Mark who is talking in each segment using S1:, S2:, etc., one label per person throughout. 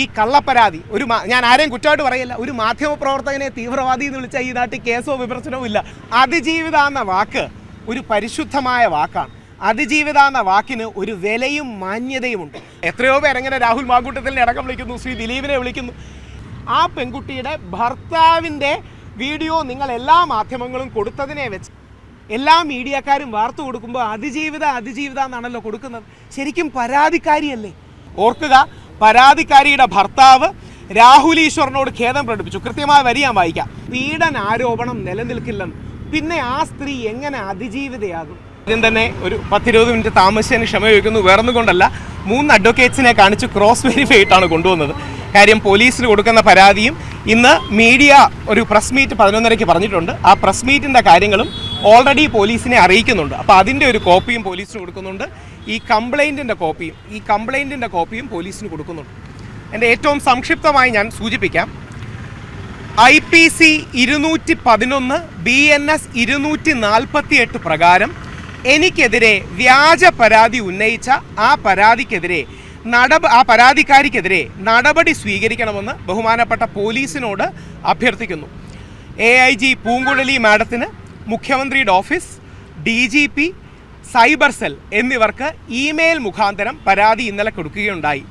S1: ഈ കള്ളപ്പരാതി ഒരു ഞാൻ ആരെയും കുറ്റമായിട്ട് പറയില്ല ഒരു മാധ്യമ പ്രവർത്തകനെ തീവ്രവാദി എന്ന് വിളിച്ച ഈ നാട്ടിൽ കേസോ വിമർശനവും ഇല്ല അതിജീവിത എന്ന വാക്ക് ഒരു പരിശുദ്ധമായ വാക്കാണ്. അതിജീവിത എന്ന വാക്കിന് ഒരു വിലയും മാന്യതയുമുണ്ട്. എത്രയോ പേരെങ്ങനെ രാഹുൽ മാങ്കൂട്ടത്തിനെ അടക്കം വിളിക്കുന്നു ശ്രീ ദിലീപിനെ വിളിക്കുന്നു. ആ പെൺകുട്ടിയുടെ ഭർത്താവിന്റെ വീഡിയോ നിങ്ങൾ എല്ലാ മാധ്യമങ്ങളും കൊടുത്തതിനെ വെച്ച് എല്ലാ മീഡിയക്കാരും വാർത്ത കൊടുക്കുമ്പോൾ അതിജീവിത അതിജീവിത എന്നാണല്ലോ കൊടുക്കുന്നത്. ശരിക്കും പരാതിക്കാരിയല്ലേ? ഓർക്കുക പരാതിക്കാരിയുടെ ഭർത്താവ് രാഹുൽ ഈശ്വറിനോട് ഖേദം പ്രകടിപ്പിച്ചു. കൃത്യമായ വരി ഞാൻ വായിക്കാം. പീഡന ആരോപണം നിലനിൽക്കില്ലെന്ന്. പിന്നെ ആ സ്ത്രീ എങ്ങനെ അതിജീവിതയാകും? ആദ്യം തന്നെ ഒരു പത്തിരുപത് മിനിറ്റ് താമസിച്ചതിന് ക്ഷമ ചോദിക്കുന്നു. വേറൊന്നും കൊണ്ടല്ല മൂന്ന് അഡ്വക്കേറ്റ്സിനെ കാണിച്ച് ക്രോസ് വെരിഫൈ ആയിട്ടാണ് കൊണ്ടുവന്നത്. കാര്യം പോലീസിന് കൊടുക്കുന്ന പരാതിയും ഇന്ന് മീഡിയ ഒരു പ്രസ് മീറ്റ് പതിനൊന്നരയ്ക്ക് പറഞ്ഞിട്ടുണ്ട്. ആ പ്രസ് മീറ്റിന്റെ കാര്യങ്ങളും ഓൾറെഡി പോലീസിനെ അറിയിക്കുന്നുണ്ട്. അപ്പോൾ അതിന്റെ ഒരു കോപ്പിയും പോലീസിന് കൊടുക്കുന്നുണ്ട്. ഈ കംപ്ലൈന്റിന്റെ കോപ്പിയും ഈ കംപ്ലൈന്റിന്റെ കോപ്പിയും പോലീസിന് കൊടുക്കുന്നുണ്ട്. എന്റെ ഏറ്റവും സംക്ഷിപ്തമായി ഞാൻ സൂചിപ്പിക്കാം. ഐ പി സി ഇരുന്നൂറ്റി പതിനൊന്ന് ബി എൻ എസ് ഇരുന്നൂറ്റി നാൽപ്പത്തി എട്ട് പ്രകാരം എനിക്കെതിരെ വ്യാജ പരാതി ഉന്നയിച്ച ആ പരാതിക്കെതിരെ നടപ ആ പരാതിക്കാരിക്കെതിരെ നടപടി സ്വീകരിക്കണമെന്ന് ബഹുമാനപ്പെട്ട പോലീസിനോട് അഭ്യർത്ഥിക്കുന്നു. എ ഐ ജി പൂങ്കുഴലി മാഡത്തിന് മുഖ്യമന്ത്രിയുടെ office D G P cyber cell എന്നിവർക്ക് ഇമെയിൽ മുഖാന്തരം പരാതി ഇന്നലെ കൊടുക്കുകയുണ്ടായി.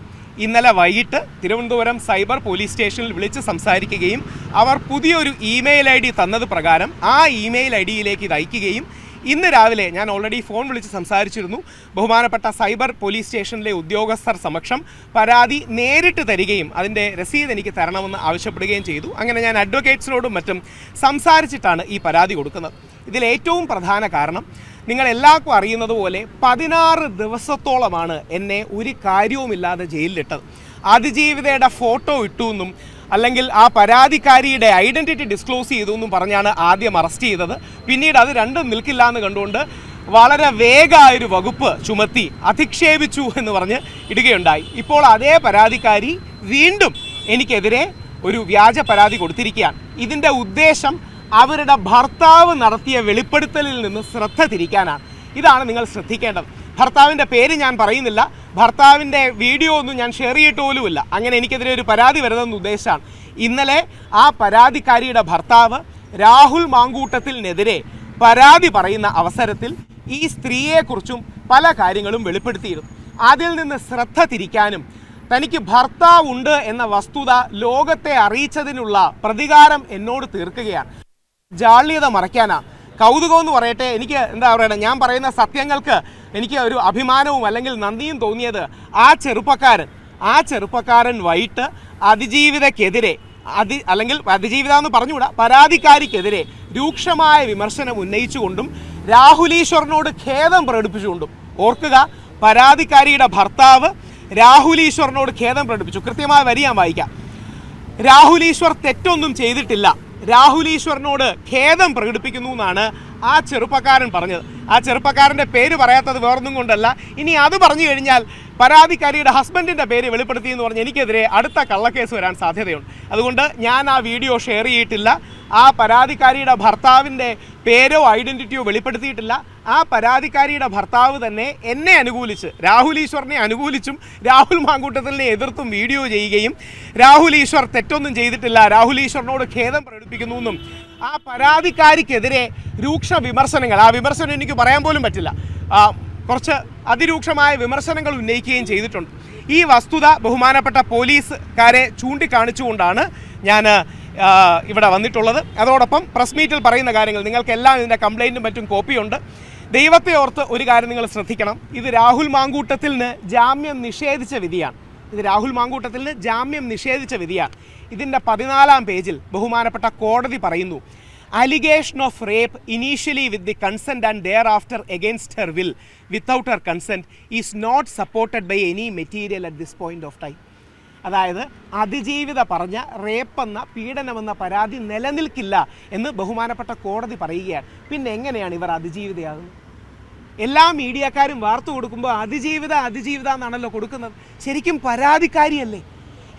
S1: ഇന്നലെ വൈകിട്ട് തിരുവനന്തപുരം സൈബർ പോലീസ് സ്റ്റേഷനിൽ വിളിച്ച് സംസാരിക്കുകയും അവർ പുതിയൊരു ഇമെയിൽ ഐ ഡി തന്നത് പ്രകാരം ആ ഇമെയിൽ ഐ ഡിയിലേക്ക് ഇത് അയക്കുകയും ഇന്ന് രാവിലെ ഞാൻ ഓൾറെഡി ഫോൺ വിളിച്ച് സംസാരിച്ചിരുന്നു. ബഹുമാനപ്പെട്ട സൈബർ പോലീസ് സ്റ്റേഷനിലെ ഉദ്യോഗസ്ഥർ സമക്ഷം പരാതി നേരിട്ട് തരികയും അതിന്റെ രസീത് എനിക്ക് തരണമെന്ന് ആവശ്യപ്പെടുകയും ചെയ്തു. അങ്ങനെ ഞാൻ അഡ്വക്കേറ്റ്സിനോടും മറ്റും സംസാരിച്ചിട്ടാണ് ഈ പരാതി കൊടുക്കുന്നത്. ഇതിൽ ഏറ്റവും പ്രധാന കാരണം നിങ്ങൾ എല്ലാവർക്കും അറിയുന്നത് പോലെ പതിനാറ് ദിവസത്തോളമാണ് എന്നെ ഒരു കാര്യവുമില്ലാതെ ജയിലിലിട്ടത്. അതിജീവിതയുടെ ഫോട്ടോ ഇട്ടു എന്നും അല്ലെങ്കിൽ ആ പരാതിക്കാരിയുടെ ഐഡന്റിറ്റി ഡിസ്ക്ലോസ് ചെയ്തു എന്നും പറഞ്ഞാണ് ആദ്യം അറസ്റ്റ് ചെയ്തത്. പിന്നീട് അത് രണ്ടും നിൽക്കില്ല എന്ന് കണ്ടുകൊണ്ട് വളരെ വേഗമായൊരു വകുപ്പ് ചുമത്തി അധിക്ഷേപിച്ചു എന്ന് പറഞ്ഞ് ഇടുകയുണ്ടായി. ഇപ്പോൾ അതേ പരാതിക്കാരി വീണ്ടും എനിക്കെതിരെ ഒരു വ്യാജ പരാതി കൊടുത്തിരിക്കുകയാണ്. ഇതിന്റെ ഉദ്ദേശം അവരുടെ ഭർത്താവ് നടത്തിയ വെളിപ്പെടുത്തലിൽ നിന്ന് ശ്രദ്ധ തിരിക്കാനാണ്. ഇതാണ് നിങ്ങൾ ശ്രദ്ധിക്കേണ്ടത്. ഭർത്താവിന്റെ പേര് ഞാൻ പറയുന്നില്ല. ഭർത്താവിന്റെ വീഡിയോ ഒന്നും ഞാൻ ഷെയർ ചെയ്തിട്ട് പോലുമില്ല. അങ്ങനെ എനിക്കെതിരെ ഒരു പരാതി വരുന്നതെന്ന് ഉദ്ദേശമാണ് ഇന്നലെ ആ പരാതിക്കാരിയുടെ ഭർത്താവ് രാഹുൽ മാങ്കൂട്ടത്തിനെതിരെ പരാതി പറയുന്ന അവസരത്തിൽ ഈ സ്ത്രീയെക്കുറിച്ചും പല കാര്യങ്ങളും വെളിപ്പെടുത്തിയിരുന്നു. അതിൽ നിന്ന് ശ്രദ്ധ തിരിക്കാനും തനിക്ക് ഭർത്താവുണ്ട് എന്ന വസ്തുത ലോകത്തെ അറിയിച്ചതിനുള്ള പ്രതികാരം എന്നോട് തീർക്കുകയാണ്. ജാള്യത മറയ്ക്കാനാ. കൗതുകം എന്ന് പറയട്ടെ എനിക്ക് എന്താ പറയണേ ഞാൻ പറയുന്ന സത്യങ്ങൾക്ക് എനിക്ക് ഒരു അഭിമാനവും അല്ലെങ്കിൽ നന്ദിയും തോന്നിയത് ആ ചെറുപ്പക്കാരൻ. ആ ചെറുപ്പക്കാരൻ വൈകിട്ട് അതിജീവിതക്കെതിരെ അതി അല്ലെങ്കിൽ അതിജീവിത എന്ന് പറഞ്ഞുകൂടാ പരാതിക്കാരിക്കെതിരെ രൂക്ഷമായ വിമർശനം ഉന്നയിച്ചുകൊണ്ടും രാഹുലീശ്വറിനോട് ഖേദം പ്രകടിപ്പിച്ചുകൊണ്ടും ഓർക്കുക പരാതിക്കാരിയുടെ ഭർത്താവ് രാഹുലീശ്വറിനോട് ഖേദം പ്രകടിപ്പിച്ചു. കൃത്യമായ വരി ഞാൻ വായിക്കാം. രാഹുലീശ്വർ തെറ്റൊന്നും ചെയ്തിട്ടില്ല. രാഹുലീശ്വറിനോട് ഖേദം പ്രകടിപ്പിക്കുന്നു എന്നാണ് ആ ചെറുപ്പക്കാരൻ പറഞ്ഞത്. ആ ചെറുപ്പക്കാരന്റെ പേര് പറയാത്തത് വേറൊന്നും കൊണ്ടല്ല. ഇനി അത് പറഞ്ഞു കഴിഞ്ഞാൽ പരാതിക്കാരിയുടെ ഹസ്ബൻഡിന്റെ പേര് വെളിപ്പെടുത്തി എന്ന് പറഞ്ഞ് എനിക്കെതിരെ അടുത്ത കള്ളക്കേസ് വരാൻ സാധ്യതയുണ്ട്. അതുകൊണ്ട് ഞാൻ ആ വീഡിയോ ഷെയർ ചെയ്തിട്ടില്ല. ആ പരാതിക്കാരിയുടെ ഭർത്താവിന്റെ പേരോ ഐഡന്റിറ്റിയോ വെളിപ്പെടുത്തിയിട്ടില്ല. ആ പരാതിക്കാരിയുടെ ഭർത്താവ് തന്നെ എന്നെ അനുകൂലിച്ച് രാഹുൽ ഈശ്വറിനെ അനുകൂലിച്ചും രാഹുൽ മാങ്കൂട്ടത്തിനെ എതിർത്തും വീഡിയോ ചെയ്യുകയും രാഹുൽ ഈശ്വർ തെറ്റൊന്നും ചെയ്തിട്ടില്ല രാഹുൽ ഈശ്വറിനോട് ഖേദം പ്രകടിപ്പിക്കുന്നു എന്നും ആ പരാതിക്കാരിക്കെതിരെ രൂക്ഷ വിമർശനങ്ങൾ. ആ വിമർശനം എനിക്ക് പറയാൻ പോലും പറ്റില്ല. കുറച്ച് അതിരൂക്ഷമായ വിമർശനങ്ങൾ ഉന്നയിക്കുകയും ചെയ്തിട്ടുണ്ട്. ഈ വസ്തുത ബഹുമാനപ്പെട്ട പോലീസുകാരെ ചൂണ്ടിക്കാണിച്ചുകൊണ്ടാണ് ഞാൻ ഇവിടെ വന്നിട്ടുള്ളത്. അതോടൊപ്പം പ്രസ് മീറ്റിൽ പറയുന്ന കാര്യങ്ങൾ നിങ്ങൾക്കെല്ലാം ഇതിന്റെ കംപ്ലൈന്റും മറ്റും കോപ്പിയുണ്ട്. ദൈവത്തെ ഓർത്ത് ഒരു കാര്യം നിങ്ങൾ ശ്രദ്ധിക്കണം. ഇത് രാഹുൽ മാങ്കൂട്ടത്തിൽ നിന്ന് ജാമ്യം നിഷേധിച്ച വിധിയാണ്. ഇത് രാഹുൽ മാങ്കൂട്ടത്തിന് ജാമ്യം നിഷേധിച്ച വിധിയാണ് ഇതിന്റെ പതിനാലാം പേജിൽ ബഹുമാനപ്പെട്ട കോടതി പറയുന്നു allegation of rape initially with the consent and thereafter against her will without her consent is not supported by any material at this point of time അതായത് അതിജീവിത പറഞ്ഞ റേപ്പെന്ന പീഡനമെന്ന പരാതി നിലനിൽക്കില്ല എന്ന് ബഹുമാനപ്പെട്ട കോടതി പറയുകയാണ്. പിന്നെ എങ്ങനെയാണ് ഇവർ അതിജീവിതയാകുന്നത്? എല്ലാ മീഡിയക്കാരും വാർത്ത കൊടുക്കുമ്പോൾ അതിജീവിത അതിജീവിത എന്നാണല്ലോ കൊടുക്കുന്നത്. ശരിക്കും പരാതിക്കാരിയല്ലേ?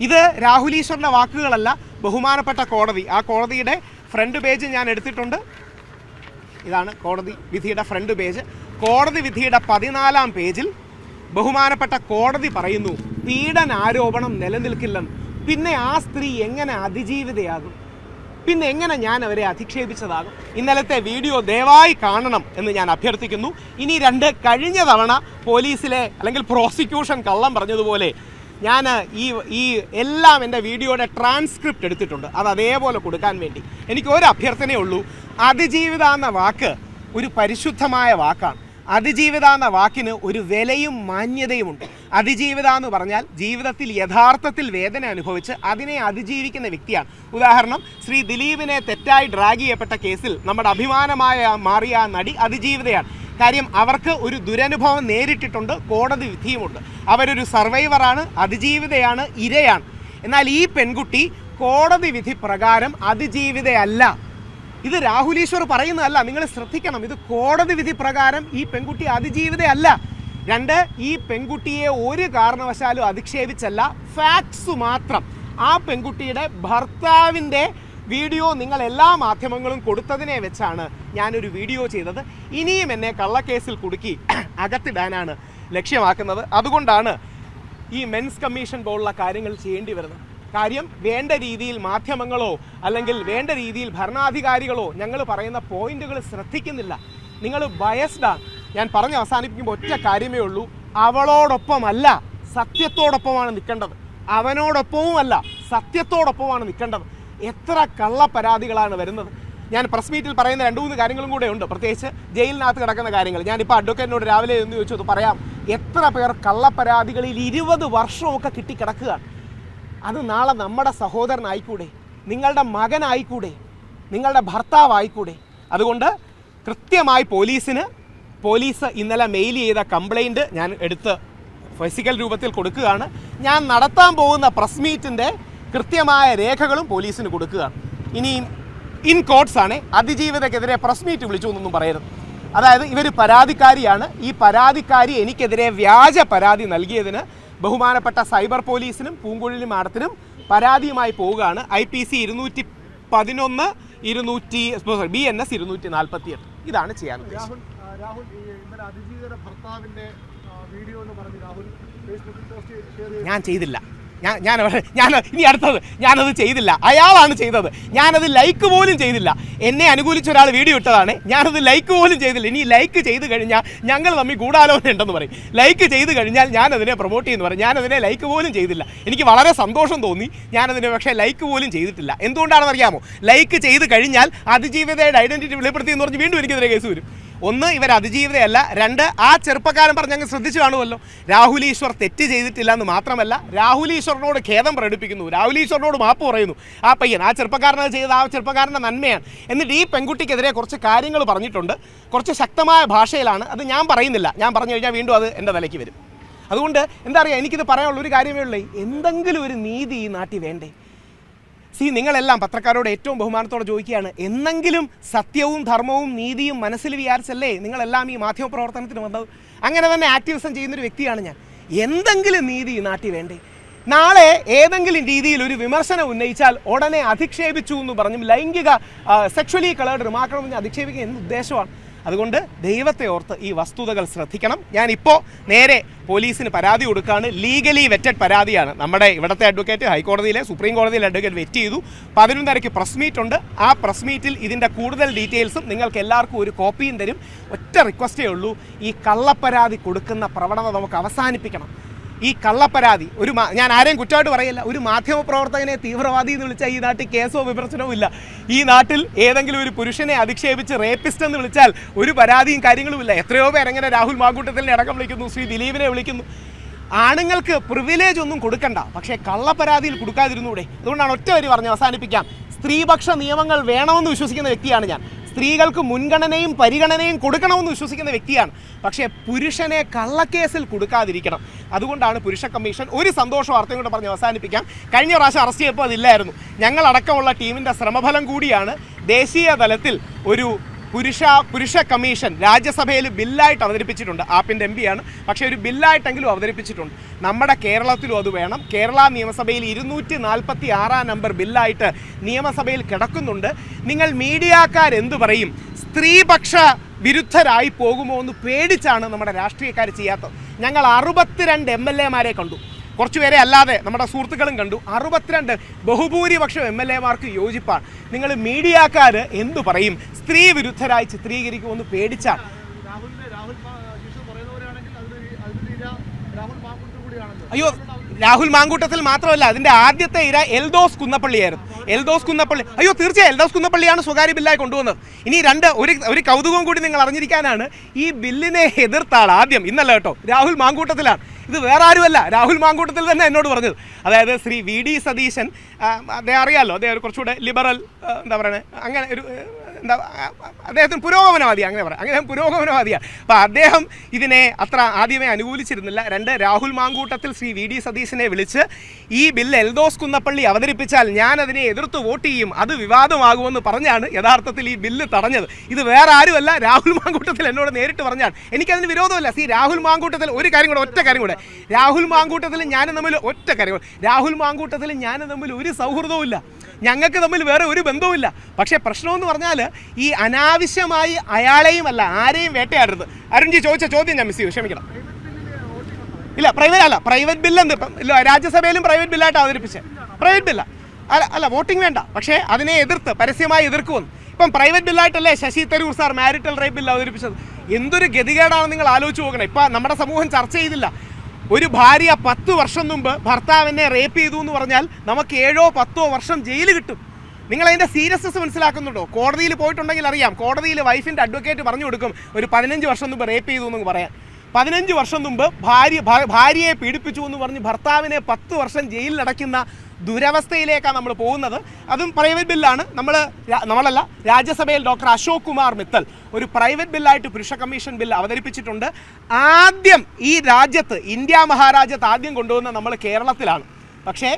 S1: ഇത് രാഹുൽ ഈശ്വറിന്റെ വാക്കുകളല്ല ബഹുമാനപ്പെട്ട കോടതി. ആ കോടതിയുടെ ഫ്രണ്ട് പേജ് ഞാൻ എടുത്തിട്ടുണ്ട്. ഇതാണ് കോടതി വിധിയുടെ ഫ്രണ്ട് പേജ്. കോടതി വിധിയുടെ പതിനാലാം പേജിൽ ബഹുമാനപ്പെട്ട കോടതി പറയുന്നു പീഡനാരോപണം നിലനിൽക്കില്ലെന്ന്. പിന്നെ ആ സ്ത്രീ എങ്ങനെ അതിജീവിതയാകും? പിന്നെ എങ്ങനെ ഞാൻ അവരെ അധിക്ഷേപിച്ചതാകും? ഇന്നലത്തെ വീഡിയോ ദയവായി കാണണം എന്ന് ഞാൻ അഭ്യർത്ഥിക്കുന്നു. ഇനി രണ്ട് കഴിഞ്ഞ തവണ പോലീസിലെ അല്ലെങ്കിൽ പ്രോസിക്യൂഷൻ കള്ളം പറഞ്ഞതുപോലെ ഞാൻ ഈ ഈ എല്ലാം എന്റെ വീഡിയോയുടെ ട്രാൻസ്ക്രിപ്റ്റ് എടുത്തിട്ടുണ്ട്. അത് അതേപോലെ കൊടുക്കാൻ വേണ്ടി. എനിക്ക് ഒരു അഭ്യർത്ഥനയേ ഉള്ളൂ. അതിജീവിത എന്ന വാക്ക് ഒരു പരിശുദ്ധമായ വാക്കാണ്. അതിജീവിത എന്ന വാക്കിന് ഒരു വിലയും മാന്യതയുമുണ്ട്. അതിജീവിത എന്ന് പറഞ്ഞാൽ ജീവിതത്തിൽ യഥാർത്ഥത്തിൽ വേദന അനുഭവിച്ച് അതിനെ അതിജീവിക്കുന്ന വ്യക്തിയാണ്. ഉദാഹരണം ശ്രീ ദിലീപിനെ തെറ്റായി ഡ്രാഗ് ചെയ്യപ്പെട്ട കേസിൽ നമ്മുടെ അഭിമാനമായ മാറിയ നടി അതിജീവിതയാണ്. കാര്യം അവർക്ക് ഒരു ദുരനുഭവം നേരിട്ടിട്ടുണ്ട് കോടതി വിധിയുമുണ്ട്. അവരൊരു സർവൈവറാണ് അതിജീവിതയാണ് ഇരയാണ്. എന്നാൽ ഈ പെൺകുട്ടി കോടതി വിധി പ്രകാരം അതിജീവിതയല്ല. ഇത് രാഹുൽ ഈശ്വർ പറയുന്നതല്ല നിങ്ങൾ ശ്രദ്ധിക്കണം. ഇത് കോടതി വിധി പ്രകാരം ഈ പെൺകുട്ടി അതിജീവിതയല്ല. രണ്ട് ഈ പെൺകുട്ടിയെ ഒരു കാരണവശാലും അധിക്ഷേപിച്ചല്ല ഫാക്ട്സ് മാത്രം. ആ പെൺകുട്ടിയുടെ ഭർത്താവിന്റെ വീഡിയോ നിങ്ങൾ എല്ലാ മാധ്യമങ്ങളും കൊടുത്തതിനെ വെച്ചാണ് ഞാനൊരു വീഡിയോ ചെയ്തത്. ഇനിയും എന്നെ കള്ളക്കേസിൽ കുടുക്കി അകത്തിടാനാണ് ലക്ഷ്യമാക്കുന്നത്. അതുകൊണ്ടാണ് ഈ മെൻസ് കമ്മീഷൻ പോലുള്ള കാര്യങ്ങൾ ചെയ്യേണ്ടി വരുന്നത്. കാര്യം വേണ്ട രീതിയിൽ മാധ്യമങ്ങളോ അല്ലെങ്കിൽ വേണ്ട രീതിയിൽ ഭരണാധികാരികളോ ഞങ്ങൾ പറയുന്ന പോയിന്റുകൾ ശ്രദ്ധിക്കുന്നില്ല. നിങ്ങൾ ബയസ്ഡാണ് ഞാൻ പറഞ്ഞ് അവസാനിപ്പിക്കുമ്പോൾ ഒറ്റ കാര്യമേ ഉള്ളൂ. അവളോടൊപ്പമല്ല സത്യത്തോടൊപ്പമാണ് നിൽക്കേണ്ടത്. അവനോടൊപ്പവുമല്ല സത്യത്തോടൊപ്പമാണ് നിൽക്കേണ്ടത്. എത്ര കള്ള പരാതികളാണ് വരുന്നത്. ഞാൻ പ്രസ് മീറ്റിൽ പറയുന്ന രണ്ട് മൂന്ന് കാര്യങ്ങളും കൂടെ ഉണ്ട്. പ്രത്യേകിച്ച് ജയിലിനകത്ത് കിടക്കുന്ന കാര്യങ്ങൾ. ഞാനിപ്പോൾ അഡ്വക്കേറ്റിനോട് രാവിലെ എന്ന് ചോദിച്ചു പറയാം എത്ര പേർ കള്ളപ്പരാതികളിൽ ഇരുപത് വർഷമൊക്കെ കിട്ടിക്കിടക്കുകയാണ്? അത് നാളെ നമ്മുടെ സഹോദരനായിക്കൂടെ നിങ്ങളുടെ മകനായിക്കൂടെ നിങ്ങളുടെ ഭർത്താവായിക്കൂടെ. അതുകൊണ്ട് കൃത്യമായി പോലീസിന് പോലീസ് ഇന്നലെ മെയിൽ ചെയ്ത കംപ്ലൈന്റ് ഞാൻ എടുത്ത് ഫിസിക്കൽ രൂപത്തിൽ കൊടുക്കുകയാണ്. ഞാൻ നടത്താൻ പോകുന്ന പ്രസ് മീറ്റിന്റെ കൃത്യമായ രേഖകളും പോലീസിന് കൊടുക്കുക ഇനിയും ഇൻ കോട്ട്സ് ആണ്. അതിജീവിതക്കെതിരെ പ്രസ് മീറ്റ് വിളിച്ചു എന്നൊന്നും പറയരുത്. അതായത് ഇവർ പരാതിക്കാരിയാണ്. ഈ പരാതിക്കാരി എനിക്കെതിരെ വ്യാജ പരാതി നൽകിയതിന് ബഹുമാനപ്പെട്ട സൈബർ പോലീസിനും പൂങ്കുഴലി മാഡത്തിനും പരാതിയുമായി പോവുകയാണ്. ഐ പി സി ഇരുന്നൂറ്റി പതിനൊന്ന് ഇരുന്നൂറ്റി സോറി ബി എൻ എസ് ഇരുന്നൂറ്റി നാൽപ്പത്തി എട്ട് ഇതാണ് ചെയ്യാൻ ഉദ്ദേശിച്ചത്.
S2: രാഹുൽ ഈ ഇന്നലെ അതിജീവിതയുടെ ഭർത്താവിന്റെ വീഡിയോ എന്ന് പറഞ്ഞ് രാഹുൽ ഫേസ്ബുക്കിൽ പോസ്റ്റ് ചെയ്ത് ഷെയർ
S1: ഞാൻ ചെയ്തില്ല. ഞാൻ ഞാൻ ഞാൻ ഇനി അടുത്തത്. ഞാനത് ചെയ്തില്ല. അയാളാണ് ചെയ്തത്. ഞാനത് ലൈക്ക് പോലും ചെയ്തില്ല. എന്നെ അനുകൂലിച്ച ഒരാൾ വീഡിയോ ഇട്ടതാണ്. ഞാനത് ലൈക്ക് പോലും ചെയ്തില്ല. ഇനി ലൈക്ക് ചെയ്ത് കഴിഞ്ഞാൽ ഞങ്ങൾ തമ്മിൽ ഗൂഢാലോചന ഉണ്ടെന്ന് പറയും. ലൈക്ക് ചെയ്ത് കഴിഞ്ഞാൽ ഞാൻ അതിനെ പ്രൊമോട്ട് ചെയ്യുന്നു പറയും. ഞാനതിനെ ലൈക്ക് പോലും ചെയ്തില്ല. എനിക്ക് വളരെ സന്തോഷം തോന്നി. ഞാനതിനെ പക്ഷേ ലൈക്ക് പോലും ചെയ്തിട്ടില്ല. എന്തുകൊണ്ടാണെന്ന് അറിയാമോ? ലൈക്ക് ചെയ്ത് കഴിഞ്ഞാൽ അതിജീവിതയുടെ ഐഡന്റിറ്റി വെളിപ്പെടുത്തി എന്ന് പറഞ്ഞ് വീണ്ടും എനിക്കെതിരെ കേസ് വരും. ഒന്ന് ഇവർ അതിജീവിതയല്ല രണ്ട് ആ ചെറുപ്പക്കാരൻ പറഞ്ഞങ്ങ് ശ്രദ്ധിച്ചു കാണുമല്ലോ. രാഹുൽ ഈശ്വർ തെറ്റ് ചെയ്തിട്ടില്ല എന്ന് മാത്രമല്ല രാഹുൽ ഈശ്വറിനോട് ഖേദം പ്രകടിപ്പിക്കുന്നു. രാഹുൽ ഈശ്വറിനോട് മാപ്പ് പറയുന്നു. ആ പയ്യൻ ആ ചെറുപ്പക്കാരനത് ചെയ്ത ആ ചെറുപ്പക്കാരന്റെ നന്മയാണ്. എന്നിട്ട് ഈ പെൺകുട്ടിക്കെതിരെ കുറച്ച് കാര്യങ്ങൾ പറഞ്ഞിട്ടുണ്ട്. കുറച്ച് ശക്തമായ ഭാഷയിലാണ്. അത് ഞാൻ പറയുന്നില്ല. ഞാൻ പറഞ്ഞു കഴിഞ്ഞാൽ വീണ്ടും അത് എന്റെ തലയ്ക്ക് വരും. അതുകൊണ്ട് എന്താ പറയുക എനിക്കിത് പറയാനുള്ള ഒരു കാര്യമേ ഉള്ളൂ. എന്തെങ്കിലും ഒരു നീതി ഈ നാട്ടിൽ വേണ്ടേ? സി നിങ്ങളെല്ലാം പത്രക്കാരോട് ഏറ്റവും ബഹുമാനത്തോടെ ചോദിക്കുകയാണ്. എന്നെങ്കിലും സത്യവും ധർമ്മവും നീതിയും മനസ്സിൽ വിചാരിച്ചല്ലേ നിങ്ങളെല്ലാം ഈ മാധ്യമ പ്രവർത്തനത്തിന് വന്നത്? അങ്ങനെ തന്നെ ആക്ടിവിസം ചെയ്യുന്നൊരു വ്യക്തിയാണ് ഞാൻ. എന്തെങ്കിലും നീതി ഈ നാട്ടിൽ വേണ്ടേ? നാളെ ഏതെങ്കിലും രീതിയിൽ ഒരു വിമർശനം ഉന്നയിച്ചാൽ ഉടനെ അധിക്ഷേപിച്ചു എന്ന് പറഞ്ഞും ലൈംഗിക സെക്ഷലി കളേർഡ് റിമാർക്കണം എന്ന് അധിക്ഷേപിക്കുക എന്ത് ഉദ്ദേശമാണ്. അതുകൊണ്ട് ദൈവത്തെ ഓർത്ത് ഈ വസ്തുതകൾ ശ്രദ്ധിക്കണം. ഞാനിപ്പോൾ നേരെ പോലീസിന് പരാതി കൊടുക്കുകയാണ് ലീഗലി വെറ്റഡ് പരാതിയാണ്. നമ്മുടെ ഇവിടുത്തെ അഡ്വക്കേറ്റ് ഹൈക്കോടതിയിലെ സുപ്രീം കോടതിയിലെ അഡ്വക്കേറ്റ് വെറ്റ് ചെയ്തു. പതിനൊന്നരയ്ക്ക് പ്രസ് മീറ്റ് ഉണ്ട്. ആ പ്രസ് മീറ്റിൽ ഇതിന്റെ കൂടുതൽ ഡീറ്റെയിൽസും നിങ്ങൾക്ക് എല്ലാവർക്കും ഒരു കോപ്പിയും തരും. ഒറ്റ റിക്വസ്റ്റേ ഉള്ളൂ. ഈ കള്ളപ്പരാതി കൊടുക്കുന്ന പ്രവണത നമുക്ക് അവസാനിപ്പിക്കണം. ഈ കള്ളപ്പരാതി ഒരു ഞാൻ ആരെയും കുറ്റമായിട്ട് പറയില്ല ഒരു മാധ്യമ പ്രവർത്തകനെ തീവ്രവാദി എന്ന് വിളിച്ചാൽ ഈ നാട്ടിൽ കേസോ വിമർശനവും ഇല്ല ഈ നാട്ടിൽ ഏതെങ്കിലും ഒരു പുരുഷനെ അധിക്ഷേപിച്ച് റേപ്പിസ്റ്റ് എന്ന് വിളിച്ചാൽ ഒരു പരാതിയും കാര്യങ്ങളും ഇല്ല എത്രയോ പേരെങ്ങനെ രാഹുൽ മാങ്കൂട്ടത്തിനെ അടക്കം വിളിക്കുന്നു ശ്രീ ദിലീപിനെ വിളിക്കുന്നു. ആണുങ്ങൾക്ക് പ്രിവിലേജ് ഒന്നും കൊടുക്കണ്ട പക്ഷേ കള്ളപ്പരാതിയിൽ കൊടുക്കാതിരുന്നൂടെ. അതുകൊണ്ടാണ് ഒറ്റ വരി പറഞ്ഞ് അവസാനിപ്പിക്കാം. സ്ത്രീപക്ഷ നിയമങ്ങൾ വേണമെന്ന് വിശ്വസിക്കുന്ന വ്യക്തിയാണ് ഞാൻ. സ്ത്രീകൾക്ക് മുൻഗണനയും പരിഗണനയും കൊടുക്കണമെന്ന് വിശ്വസിക്കുന്ന വ്യക്തിയാണ്. പക്ഷേ പുരുഷനെ കള്ളക്കേസിൽ കൊടുക്കാതിരിക്കണം. അതുകൊണ്ടാണ് പുരുഷ കമ്മീഷൻ ഒരു സന്തോഷ വാർത്തയും കൂടെ പറഞ്ഞ് അവസാനിപ്പിക്കാം. കഴിഞ്ഞ പ്രാവശ്യം അറസ്റ്റ് ചെയ്തപ്പോൾ അതില്ലായിരുന്നു. ഞങ്ങളടക്കമുള്ള ടീമിന്റെ ശ്രമഫലം കൂടിയാണ് ദേശീയ തലത്തിൽ ഒരു പുരുഷ പുരുഷ കമ്മീഷൻ രാജ്യസഭയിൽ ബില്ലായിട്ട് അവതരിപ്പിച്ചിട്ടുണ്ട്. ആപ്പിന്റെ എം പിയാണ് പക്ഷേ ഒരു ബില്ലായിട്ടെങ്കിലും അവതരിപ്പിച്ചിട്ടുണ്ട്. നമ്മുടെ കേരളത്തിലും അത് വേണം. കേരള നിയമസഭയിൽ ഇരുന്നൂറ്റി നാൽപ്പത്തി ആറാം നമ്പർ ബില്ലായിട്ട് നിയമസഭയിൽ കിടക്കുന്നുണ്ട്. നിങ്ങൾ മീഡിയക്കാരെന്തു പറയും? സ്ത്രീപക്ഷ വിരുദ്ധരായി പോകുമോ എന്ന് പേടിച്ചാണ് നമ്മുടെ രാഷ്ട്രീയക്കാർ ചെയ്യാത്തത്. ഞങ്ങൾ അറുപത്തിരണ്ട് എം എൽ എമാരെ കണ്ടു. കുറച്ചുപേരെ അല്ലാതെ നമ്മുടെ സുഹൃത്തുക്കളും കണ്ടു. അറുപത്തിരണ്ട് ബഹുഭൂരിപക്ഷം എം എൽ എമാർക്ക് യോജിപ്പാണ്. നിങ്ങൾ മീഡിയക്കാർ എന്തു പറയും? സ്ത്രീ വിരുദ്ധരായി ചിത്രീകരിക്കുമെന്ന്
S2: പേടിച്ചാൽ.
S1: അയ്യോ രാഹുൽ മാങ്കൂട്ടത്തിൽ മാത്രമല്ല അതിന്റെ ആദ്യത്തെ ഇര എൽദോസ് കുന്നപ്പള്ളിയായിരുന്നു. എൽദോസ് കുന്നപ്പള്ളി അയ്യോ തീർച്ചയായും എൽദോസ് കുന്നപ്പള്ളിയാണ് സ്വകാര്യ ബില്ലായി കൊണ്ടുവന്നത്. ഇനി രണ്ട് ഒരു ഒരു കൗതുകവും കൂടി നിങ്ങൾ അറിഞ്ഞിരിക്കാനാണ് ഈ ബില്ലിനെ എതിർത്താൾ ആദ്യം ഇന്നല്ല കേട്ടോ രാഹുൽ മാങ്കൂട്ടത്തിലാണ്. ഇത് വേറെ ആരുമല്ല രാഹുൽ മാങ്കൂട്ടത്തിൽ തന്നെ എന്നോട് പറഞ്ഞത്. അതായത് ശ്രീ വി ഡി സതീശൻ അദ്ദേഹം അറിയാമല്ലോ അദ്ദേഹം കുറച്ചുകൂടെ ലിബറൽ എന്താ പറയുന്നത് അങ്ങനെ ഒരു എന്താ അദ്ദേഹത്തിന് പുരോഗമനവാദി അങ്ങനെ പറയാം അങ്ങനെ പുരോഗമനവാദിയാണ്. അപ്പോൾ അദ്ദേഹം ഇതിനെ അത്ര ആദ്യമേ അനുകൂലിച്ചിരുന്നില്ല. രണ്ട് രാഹുൽ മാങ്കൂട്ടത്തിൽ ശ്രീ വി ഡി സതീശനെ വിളിച്ച് ഈ ബില്ല് എൽദോസ് കുന്നപ്പള്ളി അവതരിപ്പിച്ചാൽ ഞാൻ അതിനെ എതിർത്ത് വോട്ട് ചെയ്യും അത് വിവാദമാകുമെന്ന് പറഞ്ഞാണ് യഥാർത്ഥത്തിൽ ഈ ബില്ല് തടഞ്ഞത്. ഇത് വേറെ ആരുമല്ല രാഹുൽ മാങ്കൂട്ടത്തിൽ എന്നോട് നേരിട്ട് പറഞ്ഞാണ്. എനിക്കതിന് വിരോധമല്ല. സി രാഹുൽ മാങ്കൂട്ടത്തിൽ ഒരു കാര്യം കൂടെ ഒറ്റ കാര്യം കൂടെ. രാഹുൽ മാങ്കൂട്ടത്തിൽ ഞാനും തമ്മിൽ ഒറ്റ കാര്യം രാഹുൽ മാങ്കൂട്ടത്തിൽ ഞാനും തമ്മിൽ ഒരു സൗഹൃദവും ഇല്ല ഞങ്ങൾക്ക് തമ്മിൽ വേറെ ഒരു ബന്ധവുമില്ല. പക്ഷേ പ്രശ്നമെന്ന് പറഞ്ഞാൽ ഈ അനാവശ്യമായി അയാളെയും അല്ല ആരെയും വേട്ടയാടരുത്. അരുൺജി ചോദിച്ച ചോദ്യം ഞാൻ മിസ് ചെയ്തു. ക്ഷമിക്കണം. ഇല്ല പ്രൈവറ്റ് അല്ല. പ്രൈവറ്റ് ബില്ല് എന്ത്? ഇപ്പം രാജ്യസഭയിലും പ്രൈവറ്റ് ബില്ലായിട്ട് അവതരിപ്പിച്ചത് പ്രൈവറ്റ് ബില്ല അല്ല അല്ല വോട്ടിംഗ് വേണ്ട. പക്ഷേ അതിനെ എതിർത്ത് പരസ്യമായി എതിർക്കുമെന്ന് ഇപ്പം private ബില്ലായിട്ടല്ലേ Shashi Tharoor sir marital rape bill അവതരിപ്പിച്ചത്? എന്തൊരു ഗതികേടാണ് നിങ്ങൾ ആലോചിച്ച് നോക്കണേ. ഇപ്പം നമ്മുടെ സമൂഹം ചർച്ച ചെയ്തില്ല. ഒരു ഭാര്യ പത്ത് വർഷം മുമ്പ് ഭർത്താവിനെ റേപ്പ് ചെയ്തു എന്ന് പറഞ്ഞാൽ നമുക്ക് ഏഴോ പത്തോ വർഷം ജയിൽ കിട്ടും. നിങ്ങൾ അതിന്റെ സീരിയസ്നെസ് മനസ്സിലാക്കുന്നുണ്ടോ? കോടതിയിൽ പോയിട്ടുണ്ടെങ്കിൽ അറിയാം. കോടതിയിൽ വൈഫിന്റെ അഡ്വക്കേറ്റ് പറഞ്ഞു കൊടുക്കും ഒരു പതിനഞ്ച് വർഷം മുമ്പ് റേപ്പ് ചെയ്തു എന്ന് പറയാൻ. പതിനഞ്ച് വർഷം മുമ്പ് ഭാര്യ ഭാര്യയെ പീഡിപ്പിച്ചു എന്ന് പറഞ്ഞ് ഭർത്താവിനെ പത്ത് വർഷം ജയിലിൽ അടയ്ക്കുന്ന ദുരവസ്ഥയിലേക്കാണ് നമ്മൾ പോകുന്നത്. അതും പ്രൈവറ്റ് ബില്ലാണ് നമ്മൾ നമ്മളല്ല രാജ്യസഭയിൽ ഡോക്ടർ അശോക് കുമാർ മിത്തൽ ഒരു പ്രൈവറ്റ് ബില്ലായിട്ട് പുരുഷ കമ്മീഷൻ ബില്ല് അവതരിപ്പിച്ചിട്ടുണ്ട്. ആദ്യം ഈ രാജ്യത്ത് ഇന്ത്യ മഹാരാജ്യത്ത് ആദ്യം കൊണ്ടുവന്ന നമ്മൾ കേരളത്തിലാണ്. പക്ഷേ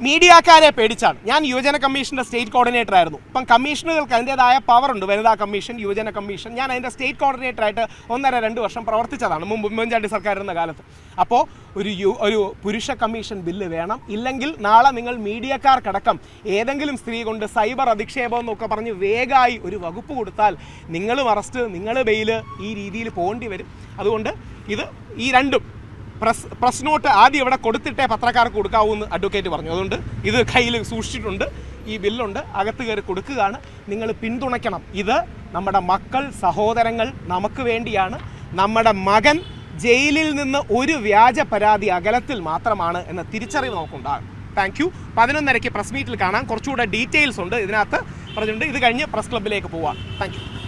S1: മീഡിയക്കാരെ പേടിച്ചാണ്. ഞാൻ യുവജന കമ്മീഷന്റെ സ്റ്റേറ്റ് കോർഡിനേറ്റർ ആയിരുന്നു. ഇപ്പം കമ്മീഷനുകൾക്ക് അതിന്റെതായ പവർ ഉണ്ട്. വനിതാ കമ്മീഷൻ യുവജന കമ്മീഷൻ. ഞാൻ അതിന്റെ സ്റ്റേറ്റ് കോർഡിനേറ്റർ ആയിട്ട് ഒന്നര രണ്ട് വർഷം പ്രവർത്തിച്ചതാണ്. മുമ്പ് ഉമ്മൻചാണ്ടി സർക്കാർ എന്ന കാലത്ത്. അപ്പോൾ ഒരു യു ഒരു പുരുഷ കമ്മീഷൻ ബില്ല് വേണം. ഇല്ലെങ്കിൽ നാളെ നിങ്ങൾ മീഡിയക്കാർക്കടക്കം ഏതെങ്കിലും സ്ത്രീ കൊണ്ട് സൈബർ അധിക്ഷേപം എന്നൊക്കെ പറഞ്ഞ് വേഗമായി ഒരു വകുപ്പ് കൊടുത്താൽ നിങ്ങളും അറസ്റ്റ് നിങ്ങൾ ബെയിൽ ഈ രീതിയിൽ പോകേണ്ടി വരും. അതുകൊണ്ട് ഇത് ഈ രണ്ടും പ്രസ് പ്രസ് നോട്ട് ആദ്യം ഇവിടെ കൊടുത്തിട്ടേ പത്രക്കാർക്ക് കൊടുക്കാവൂ എന്ന് അഡ്വക്കേറ്റ് പറഞ്ഞു. അതുകൊണ്ട് ഇത് കയ്യിൽ സൂക്ഷിച്ചിട്ടുണ്ട്. ഈ ബില്ലുണ്ട്. അകത്ത് കയറി കൊടുക്കുകയാണ്. നിങ്ങൾ പിന്തുണയ്ക്കണം. ഇത് നമ്മുടെ മക്കൾ സഹോദരങ്ങൾ നമുക്ക് വേണ്ടിയാണ്. നമ്മുടെ മകൻ ജയിലിൽ നിന്ന് ഒരു വ്യാജ പരാതി അകലത്തിൽ മാത്രമാണ് എന്ന തിരിച്ചറിവ് നമുക്കുണ്ടാകും. താങ്ക് യു പതിനൊന്നരയ്ക്ക് പ്രസ് മീറ്റിൽ കാണാം. കുറച്ചുകൂടെ ഡീറ്റെയിൽസ് ഉണ്ട് ഇതിനകത്ത്. പറഞ്ഞിട്ടുണ്ട്. ഇത് കഴിഞ്ഞ് പ്രസ് ക്ലബിലേക്ക് പോവാം. താങ്ക്